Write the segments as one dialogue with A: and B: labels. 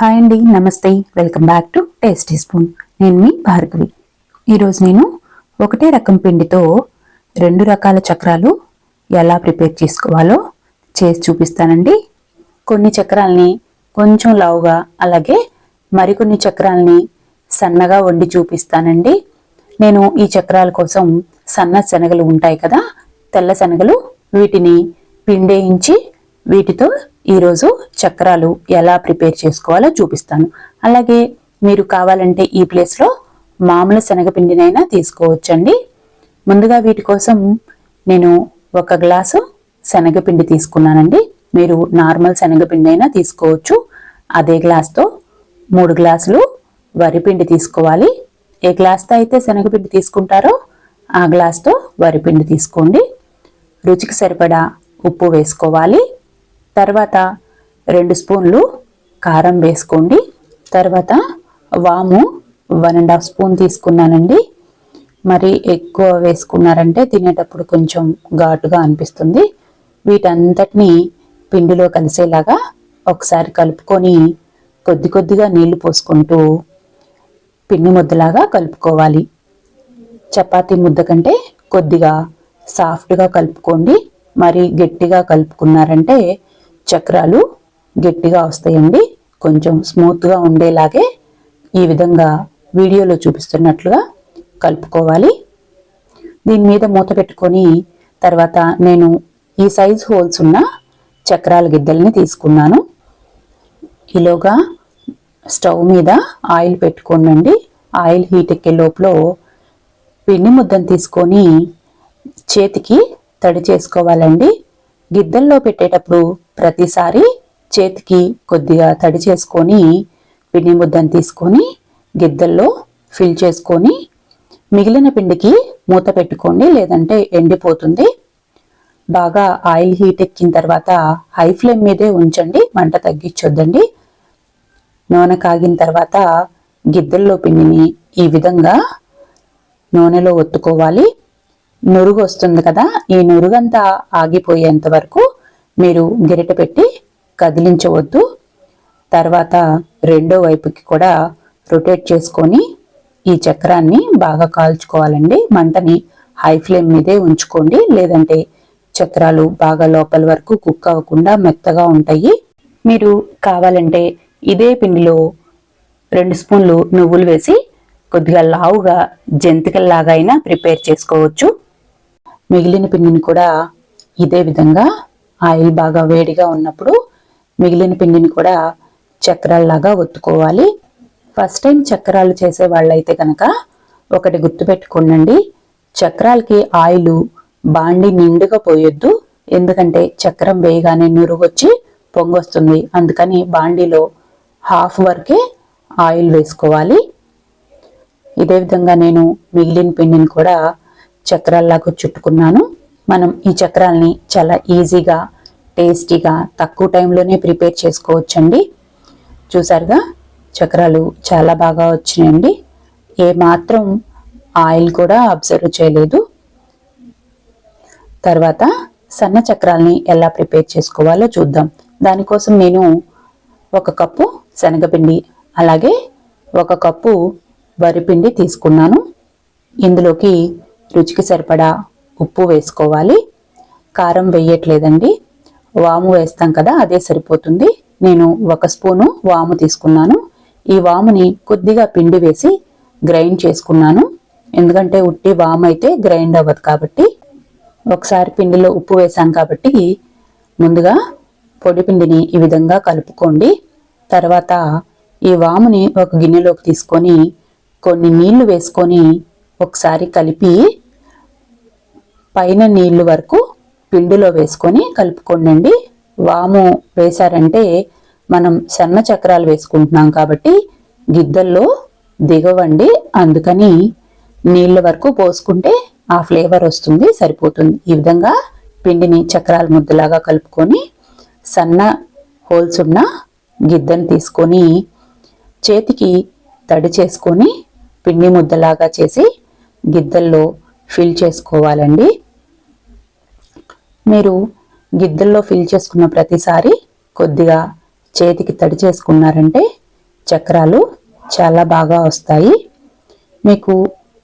A: Hi అండి నమస్తే. Welcome back to tasty spoon నేను మీ భార్గవి. ఈరోజు నేను ఒకటే రకం పిండితో రెండు రకాల చక్రాలు ఎలా ప్రిపేర్ చేసుకోవాలో చేసి చూపిస్తానండి. కొన్ని చక్రాల్ని కొంచెం లావుగా అలాగే మరికొన్ని చక్రాల్ని సన్నగా వండి చూపిస్తానండి. నేను ఈ చక్రాల కోసం సన్న శనగలు ఉంటాయి కదా తెల్ల శనగలు వీటిని పిండేయించి వీటితో ఈరోజు చక్రాలు ఎలా ప్రిపేర్ చేసుకోవాలో చూపిస్తాను. అలాగే మీరు కావాలంటే ఈ ప్లేస్లో మామూలు శనగపిండినైనా తీసుకోవచ్చండి. ముందుగా వీటి కోసం నేను ఒక గ్లాసు శనగపిండి తీసుకున్నానండి. మీరు నార్మల్ శనగపిండి అయినా తీసుకోవచ్చు. అదే గ్లాస్తో మూడు గ్లాసులు వరిపిండి తీసుకోవాలి. ఏ గ్లాస్తో అయితే శనగపిండి తీసుకుంటారో ఆ గ్లాస్తో వరిపిండి తీసుకోండి. రుచికి సరిపడా ఉప్పు వేసుకోవాలి. తర్వాత రెండు స్పూన్లు కారం వేసుకోండి. తర్వాత వాము వన్ అండ్ హాఫ్ స్పూన్ తీసుకున్నానండి. మరి ఎక్కువ వేసుకున్నారంటే తినేటప్పుడు కొంచెం ఘాటుగా అనిపిస్తుంది. వీటంతటిని పిండిలో కలిసేలాగా ఒకసారి కలుపుకొని కొద్ది కొద్దిగా నీళ్ళు పోసుకుంటూ పిండి ముద్దలాగా కలుపుకోవాలి. చపాతీ ముద్ద కంటే కొద్దిగా సాఫ్ట్గా కలుపుకోండి. మరి గట్టిగా కలుపుకున్నారంటే చక్రాలు గట్టిగా వస్తాయండి. కొంచెం స్మూత్గా ఉండేలాగే ఈ విధంగా వీడియోలో చూపిస్తున్నట్లుగా కలుపుకోవాలి. దీని మీద మూత పెట్టుకొని తర్వాత నేను ఈ సైజ్ హోల్స్ ఉన్న చక్రాల గిద్దల్ని తీసుకున్నాను. ఈలోగా స్టవ్ మీద ఆయిల్ పెట్టుకోనండి ఆయిల్ హీట్ ఎక్కే లోపల పిండి ముద్దను తీసుకొని చేతికి తడి చేసుకోవాలండి. గిద్దల్లో పెట్టేటప్పుడు ప్రతిసారి చేతికి కొద్దిగా తడి చేసుకొని పిండి ముద్దను తీసుకొని గిద్దల్లో ఫిల్ చేసుకొని మిగిలిన పిండికి మూత పెట్టుకోండి లేదంటే ఎండిపోతుంది. బాగా ఆయిల్ హీట్ ఎక్కిన తర్వాత హై ఫ్లేమ్ మీదే ఉంచండి మంట తగ్గించొద్దండి. నూనె కాగిన తర్వాత గిద్దల్లో పిండిని ఈ విధంగా నూనెలో ఒత్తుకోవాలి. నురుగు వస్తుంది కదా ఈ నురుగంతా ఆగిపోయేంత వరకు మీరు గిరిట పెట్టి కదిలించవద్దు. తర్వాత రెండో వైపుకి కూడా రొటేట్ చేసుకొని ఈ చక్రాన్ని బాగా కాల్చుకోవాలండి. మంటని హై ఫ్లేమ్ మీదే ఉంచుకోండి. లేదంటే చక్రాలు బాగా లోపల వరకు కుక్ అవ్వకుండా మెత్తగా ఉంటాయి. మీరు కావాలంటే ఇదే పిండిలో రెండు స్పూన్లు నువ్వులు వేసి కొద్దిగా లావుగా జంతికల్లాగా అయినా ప్రిపేర్ చేసుకోవచ్చు. మిగిలిన పిండిని కూడా ఇదే విధంగా ఆయిల్ బాగా వేడిగా ఉన్నప్పుడు మిగిలిన పిండిని కూడా చక్రాల్లాగా ఒత్తుకోవాలి. ఫస్ట్ టైం చక్రాలు చేసే వాళ్ళైతే కనుక ఒకటి గుర్తుపెట్టుకోనండి చక్రాలకి ఆయిల్ బాండి నిండుగా పోయొద్దు. ఎందుకంటే చక్రం వేయగానే నురుగొచ్చి పొంగొస్తుంది. అందుకని బాండీలో హాఫ్ వరకే ఆయిల్ వేసుకోవాలి. ఇదే విధంగా నేను మిగిలిన పిండిని కూడా చక్రాల్లాగా చుట్టుకున్నాను. మనం ఈ చక్రాల్ని చాలా ఈజీగా టేస్టీగా తక్కువ టైంలోనే ప్రిపేర్ చేసుకోవచ్చండి. చూసారుగా చక్రాలు చాలా బాగా వచ్చినాయండి. ఏ మాత్రం ఆయిల్ కూడా అబ్జర్వ్ చేయలేదు. తర్వాత సన్న చక్రాల్ని ఎలా ప్రిపేర్ చేసుకోవాలో చూద్దాం. దానికోసం నేను ఒక కప్పు శనగపిండి అలాగే ఒక కప్పు వరిపిండి తీసుకున్నాను. ఇందులోకి రుచికి సరిపడా ఉప్పు వేసుకోవాలి. కారం వేయట్లేదండి. వాము వేస్తాం కదా అదే సరిపోతుంది. నేను ఒక స్పూను వాము తీసుకున్నాను. ఈ వాముని కొద్దిగా పిండి వేసి గ్రైండ్ చేసుకున్నాను. ఎందుకంటే ఉట్టి వాము అయితే గ్రైండ్ అవ్వదు కాబట్టి. ఒకసారి పిండిలో ఉప్పు వేసాం కాబట్టి ముందుగా పొడి పిండిని ఈ విధంగా కలుపుకోండి. తర్వాత ఈ వాముని ఒక గిన్నెలోకి తీసుకొని కొన్ని నీళ్ళు వేసుకొని ఒకసారి కలిపి పైన నీళ్ళు వరకు పిండిలో వేసుకొని కలుపుకోండి వాము వేశారంటే మనం సన్న చక్రాలు వేసుకుంటున్నాం కాబట్టి గిద్దల్లో దిగవండి. అందుకని నీళ్ళ వరకు పోసుకుంటే ఆ ఫ్లేవర్ వస్తుంది సరిపోతుంది. ఈ విధంగా పిండిని చక్రాల ముద్దలాగా కలుపుకొని సన్న హోల్స్ ఉన్న గిద్దని తీసుకొని చేతికి తడి చేసుకొని పిండి ముద్దలాగా చేసి గిద్దల్లో ఫిల్ చేసుకోవాలండి. మీరు గిద్దల్లో ఫిల్ చేసుకున్న ప్రతిసారి కొద్దిగా చేతికి తడి చేసుకున్నారంటే చక్రాలు చాలా బాగా వస్తాయి. మీకు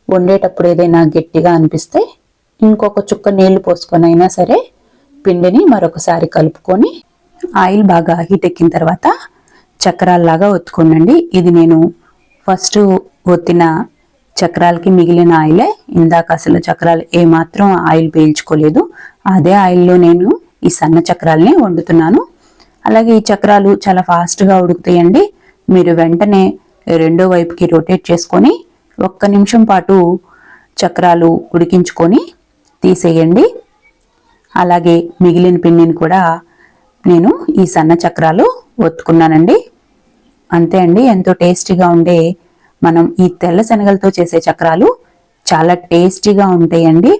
A: వండేటప్పుడు ఏదైనా గట్టిగా అనిపిస్తే ఇంకొక చుక్క నీళ్ళు పోసుకొని అయినా సరే పిండిని మరొకసారి కలుపుకొని ఆయిల్ బాగా హీట్ ఎక్కిన తర్వాత చక్రాల్లాగా ఒత్తుకోనండి ఇది నేను ఫస్ట్ ఒత్తిన చక్రాలకి మిగిలిన ఆయిలే. ఇందాక అసలు చక్రాలు ఏమాత్రం ఆయిల్ పీల్చుకోలేదు. అదే ఆయిల్లో నేను ఈ సన్న చక్రాలని వండుతున్నాను. అలాగే ఈ చక్రాలు చాలా ఫాస్ట్గా ఉడుకుతాయండి. మీరు వెంటనే రెండో వైపుకి రొటేట్ చేసుకొని ఒక్క నిమిషం పాటు చక్రాలు ఉడికించుకొని తీసేయండి. అలాగే మిగిలిన పిండిని కూడా నేను ఈ సన్న చక్రాలు ఒత్తుకున్నానండి. అంతే అండి. ఎంతో టేస్టీగా ఉండే మనం ఈ తెల్ల శనగలతో చేసే చక్రాలు చాలా టేస్టీగా ఉంటాయండి.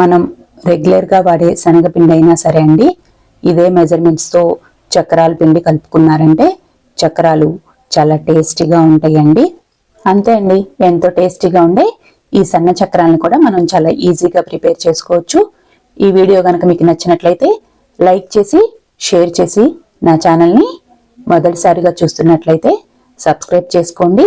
A: మనం రెగ్యులర్గా వాడే శనగపిండి అయినా సరే అండి ఇదే మెజర్మెంట్స్తో చక్రాల పిండి కలుపుకున్నారంటే చక్రాలు చాలా టేస్టీగా ఉంటాయండి. అంతే అండి ఎంతో టేస్టీగా ఉండే ఈ సన్న చక్రాలను కూడా మనం చాలా ఈజీగా ప్రిపేర్ చేసుకోవచ్చు. ఈ వీడియో కనుక మీకు నచ్చినట్లయితే లైక్ చేసి షేర్ చేసి నా ఛానల్ని మొదటిసారిగా చూస్తున్నట్లయితే సబ్స్క్రైబ్ చేసుకోండి.